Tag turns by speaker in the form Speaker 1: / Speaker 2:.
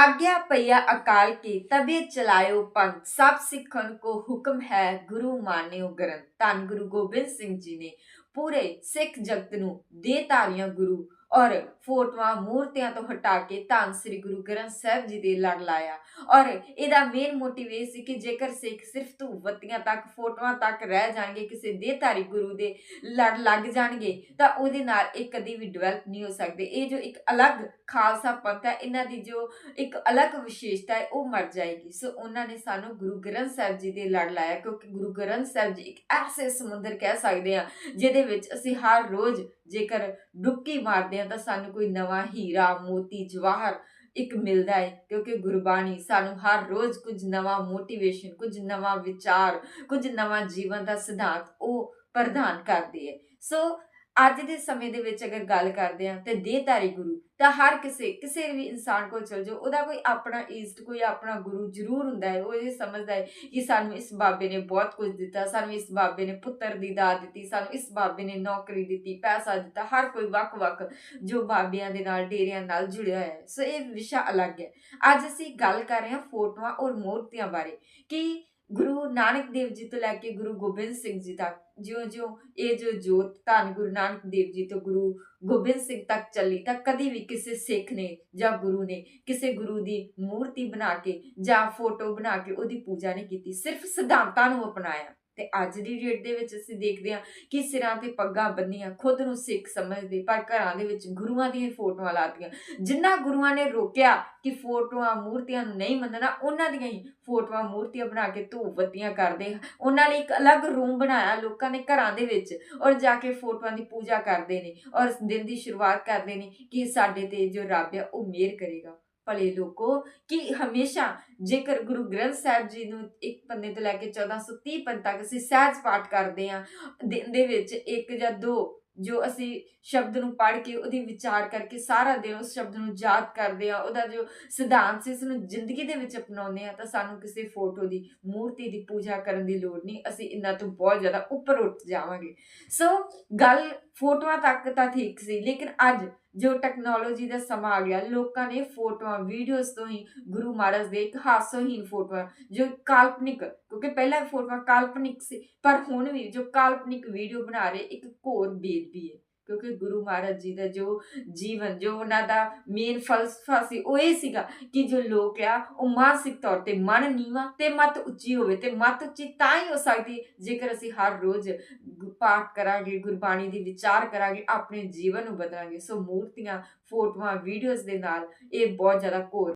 Speaker 1: ਆਗਿਆ ਪਈਆ ਅਕਾਲ ਕੀ ਤਬੇ ਚਲਾਇਓ ਪੰਗ ਸਭ ਸਿੱਖਣ ਕੋ ਹੁਕਮ ਹੈ ਗੁਰੂ ਮਾਨਿਓ ਗ੍ਰੰਥ। ਧੰਨ ਗੁਰੂ ਗੋਬਿੰਦ ਸਿੰਘ ਜੀ ਨੇ ਪੂਰੇ ਸਿੱਖ ਜਗਤ ਨੂੰ ਦੇ ਤਾਰੀਆਂ ਗੁਰੂ ਔਰ ਫੋਟੋਆਂ, ਮੂਰਤੀਆਂ ਤੋਂ ਹਟਾ ਕੇ ਧੰਨ ਸ੍ਰੀ ਗੁਰੂ ਗ੍ਰੰਥ ਸਾਹਿਬ ਜੀ ਦੇ ਲੜ ਲਾਇਆ। ਔਰ ਇਹਦਾ ਮੇਨ ਮੋਟਿਵ ਇਹ ਸੀ ਕਿ ਜੇਕਰ ਸਿੱਖ ਸਿਰਫ ਧੂਵਤੀਆਂ ਤੱਕ, ਫੋਟੋਆਂ ਤੱਕ ਰਹਿ ਜਾਣਗੇ, ਕਿਸੇ ਦੇ ਧਾਰੀ ਗੁਰੂ ਦੇ ਲੜ ਲੱਗ ਜਾਣਗੇ, ਤਾਂ ਉਹਦੇ ਨਾਲ ਇਹ ਕਦੀ ਵੀ ਡਿਵੈਲਪ ਨਹੀਂ ਹੋ ਸਕਦੇ। ਇਹ ਜੋ ਇੱਕ ਅਲੱਗ ਖਾਲਸਾ ਪੰਥ ਹੈ, ਇਹਨਾਂ ਦੀ ਜੋ ਇੱਕ ਅਲੱਗ ਵਿਸ਼ੇਸ਼ਤਾ ਹੈ, ਉਹ ਮਰ ਜਾਏਗੀ। ਸੋ ਉਹਨਾਂ ਨੇ ਸਾਨੂੰ ਗੁਰੂ ਗ੍ਰੰਥ ਸਾਹਿਬ ਜੀ ਦੇ ਲੜ ਲਾਇਆ, ਕਿਉਂਕਿ ਗੁਰੂ ਗ੍ਰੰਥ ਸਾਹਿਬ ਜੀ ਇੱਕ ਐਸੇ ਸਮੁੰਦਰ ਕਹਿ ਸਕਦੇ ਆ ਜਿਹਦੇ ਵਿੱਚ ਅਸੀਂ ਹਰ ਰੋਜ਼ ਜੇਕਰ ਡੁਬਕੀ ਮਾਰਦੇ ਹਾਂ ਤਾਂ ਸਾਨੂੰ ਕੋਈ ਨਵਾਂ ਹੀਰਾ, ਮੋਤੀ, ਜਵਾਹਰ ਇੱਕ ਮਿਲਦਾ ਹੈ ਕਿਉਂਕਿ ਗੁਰਬਾਣੀ ਸਾਨੂੰ ਹਰ ਰੋਜ਼ ਕੁਝ ਨਵਾਂ ਮੋਟੀਵੇਸ਼ਨ ਕੁਝ ਨਵਾਂ ਵਿਚਾਰ, ਕੁਝ ਨਵਾਂ ਜੀਵਨ ਦਾ ਸਿਧਾਂਤ ਉਹ ਪ੍ਰਦਾਨ ਕਰਦੀ ਹੈ ਸੋ ਅੱਜ ਦੇ ਸਮੇਂ ਦੇ ਵਿੱਚ ਅਗਰ ਗੱਲ ਕਰਦੇ ਹਾਂ ਤੇ ਦੇਹਧਾਰੀ ਗੁਰੂ, ਤਾਂ ਹਰ ਕਿਸੇ ਕਿਸੇ ਵੀ ਇਨਸਾਨ ਕੋਲ ਚਲ ਜਾਓ, ਉਹਦਾ ਕੋਈ ਆਪਣਾ ਈਸਟ ਕੋਈ ਆਪਣਾ ਗੁਰੂ ਜ਼ਰੂਰ ਹੁੰਦਾ ਹੈ। ਉਹ ਇਹ ਸਮਝਦਾ ਹੈ ਕਿ ਸਾਨੂੰ ਇਸ ਬਾਬੇ ਨੇ ਬਹੁਤ ਕੁਝ ਦਿੱਤਾ, ਸਾਨੂੰ ਇਸ ਬਾਬੇ ਨੇ ਪੁੱਤਰ ਦੀ ਦਾਤ ਦਿੱਤੀ, ਸਾਨੂੰ ਇਸ ਬਾਬੇ ਨੇ ਨੌਕਰੀ ਦਿੱਤੀ, ਪੈਸਾ ਦਿੱਤਾ, ਹਰ ਕੋਈ ਵੱਖ-ਵੱਖ ਜੋ ਬਾਬਿਆਂ ਦੇ ਨਾਲ, ਡੇਰਿਆਂ ਨਾਲ ਜੁੜਿਆ ਹੋਇਆ ਹੈ। ਸੋ ਇਹ ਵਿਸ਼ਾ ਅਲੱਗ ਹੈ। ਅੱਜ ਅਸੀਂ ਗੱਲ ਕਰ ਰਹੇ ਹਾਂ ਫੋਟੋਆਂ ਔਰ ਮੂਰਤੀਆਂ ਬਾਰੇ ਕਿ ਗੁਰੂ ਨਾਨਕ ਦੇਵ ਜੀ ਤੋਂ ਲੈ ਕੇ ਗੁਰੂ ਗੋਬਿੰਦ ਸਿੰਘ ਜੀ ਤੱਕ, ਜਿਉਂ ਜਿਉਂ ਇਹ ਜੋ ਜੋਤ ਧੰਨ ਗੁਰੂ ਨਾਨਕ ਦੇਵ ਜੀ ਤੋਂ ਗੁਰੂ ਗੋਬਿੰਦ ਸਿੰਘ ਤੱਕ ਚੱਲੀ, ਤਾਂ ਕਦੀ ਵੀ ਕਿਸੇ ਸਿੱਖ ਨੇ ਜਾਂ ਗੁਰੂ ਨੇ ਕਿਸੇ ਗੁਰੂ ਦੀ ਮੂਰਤੀ ਬਣਾ ਕੇ ਜਾਂ ਫੋਟੋ ਬਣਾ ਕੇ ਉਹਦੀ ਪੂਜਾ ਨਹੀਂ ਕੀਤੀ, ਸਿਰਫ ਸਿਧਾਂਤਾਂ ਨੂੰ ਅਪਣਾਇਆ। ਤੇ ਅੱਜ ਦੀ ਡੇਟ ਦੇ ਵਿੱਚ ਅਸੀਂ ਦੇਖਦੇ ਹਾਂ ਕਿ ਸਿਰਾਂ ਤੇ ਪੱਗਾਂ ਬੰਨੀਆਂ, ਖੁਦ ਨੂੰ ਸਿੱਖ ਸਮਝਦੇ, ਪਰ ਘਰਾਂ ਦੇ ਵਿੱਚ ਗੁਰੂਆਂ ਦੀਆਂ ਫੋਟੋਆਂ ਲਾਤੀਆਂ। ਜਿਨ੍ਹਾਂ ਗੁਰੂਆਂ ਨੇ ਰੋਕਿਆ ਕਿ ਫੋਟੋਆਂ ਮੂਰਤੀਆਂ ਨੂੰ ਨਹੀਂ ਮੰਨਣਾ, ਉਹਨਾਂ ਦੀਆਂ ਹੀ ਫੋਟੋਆਂ ਮੂਰਤੀਆਂ ਬਣਾ ਕੇ ਧੂਪ ਬੱਤੀਆਂ ਕਰਦੇ ਉਹਨਾਂ ਲਈ ਇੱਕ ਅਲੱਗ ਰੂਮ ਬਣਾਇਆ ਲੋਕਾਂ ਨੇ ਘਰਾਂ ਦੇ ਵਿੱਚ ਔਰ ਜਾ ਕੇ ਫੋਟੋਆਂ ਦੀ ਪੂਜਾ ਕਰਦੇ ਨੇ ਔਰ ਦਿਨ ਦੀ ਸ਼ੁਰੂਆਤ ਕਰਦੇ ਨੇ ਕਿ ਸਾਡੇ ਤੇ ਜੋ ਰੱਬ ਆ ਉਹ ਮਿਹਰ ਕਰੇਗਾ। ਭਲੇ ਲੋਕੋ, ਕਿ ਹਮੇਸ਼ਾ ਜੇਕਰ ਗੁਰੂ ਗ੍ਰੰਥ ਸਾਹਿਬ ਜੀ ਨੂੰ ਇੱਕ ਪੰਨੇ ਤੋਂ ਲੈ ਕੇ 1430 ਪੰਨ ਤੱਕ ਅਸੀਂ ਸਹਿਜ ਪਾਠ ਕਰਦੇ ਹਾਂ, ਦਿਨ ਦੇ ਵਿੱਚ ਇੱਕ ਜਾਂ ਦੋ ਜੋ ਅਸੀਂ ਸ਼ਬਦ ਨੂੰ ਪੜ੍ਹ ਕੇ ਉਹਦੀ ਵਿਚਾਰ ਕਰਕੇ ਸਾਰਾ ਦਿਨ ਉਸ ਸ਼ਬਦ ਨੂੰ ਯਾਦ ਕਰਦੇ ਆ ਉਹਦਾ ਜੋ ਸਿਧਾਂਤ ਸੀ ਉਸ ਨੂੰ ਜ਼ਿੰਦਗੀ ਦੇ ਵਿੱਚ ਅਪਣਾਉਂਦੇ ਆ ਤਾਂ ਸਾਨੂੰ ਕਿਸੇ ਫੋਟੋ ਦੀ, ਮੂਰਤੀ ਦੀ ਪੂਜਾ ਕਰਨ ਦੀ ਲੋੜ ਨਹੀਂ, ਅਸੀਂ ਇਹਨਾਂ ਤੋਂ ਬਹੁਤ ਜ਼ਿਆਦਾ ਉੱਪਰ ਉੱਠ ਜਾਵਾਂਗੇ। ਸੋ ਗੱਲ ਫੋਟੋਆਂ ਤੱਕ ਤਾਂ ਠੀਕ ਸੀ, ਲੇਕਿਨ ਅੱਜ ਜੋ ਟੈਕਨੋਲੋਜੀ ਦਾ ਸਮਾਂ ਆ ਗਿਆ, ਲੋਕਾਂ ਨੇ ਫੋਟੋਆਂ ਵੀਡੀਓਜ਼ ਤੋਂ ਹੀ ਗੁਰੂ ਮਹਾਰਾਜ ਦੇ ਇੱਕ ਹਾਸੋਹੀਨ ਫੋਟੋਆਂ, ਜੋ ਕਾਲਪਨਿਕ, ਕਿਉਂਕਿ ਪਹਿਲਾਂ ਫੋਟੋਆਂ ਕਾਲਪਨਿਕ ਸੀ, ਪਰ ਹੁਣ ਵੀ ਜੋ ਕਾਲਪਨਿਕ ਵੀਡੀਓ ਬਣਾ ਰਹੇ, ਇੱਕ ਘੋਰ ਬੇਦਬੀ ਹੈ। ਕਿਉਂਕਿ ਗੁਰੂ ਮਹਾਰਾਜ ਜੀ ਦਾ ਜੋ ਜੀਵਨ, ਜੋ ਉਹਨਾਂ ਦਾ ਮੇਨ ਫਲਸਫਾ ਸੀ, ਉਹ ਇਹ ਸੀਗਾ ਕਿ ਜੋ ਲੋਕ ਆ, ਉਹ ਮਾਨਸਿਕ ਤੌਰ ਤੇ ਮਨ ਨੀਵਾ ਤੇ ਮਤ ਉੱਚੀ ਹੋਵੇ ਤੇ ਮਤ ਉੱਚੀ ਤਾਂ ਹੀ ਹੋ ਸਕਦੀ ਜੇਕਰ ਅਸੀਂ ਹਰ ਰੋਜ਼ ਪਾਠ ਕਰਾਂਗੇ, ਗੁਰਬਾਣੀ ਦੀ ਵਿਚਾਰ ਕਰਾਂਗੇ, ਆਪਣੇ ਜੀਵਨ ਨੂੰ ਬਦਲਾਂਗੇ। ਸੋ ਮੂਰਤੀਆਂ, ਫੋਟੋਆਂ ਵੀਡੀਓਜ਼ ਦੇ ਨਾਲ ਇਹ ਬਹੁਤ ਜ਼ਿਆਦਾ ਘੋਰ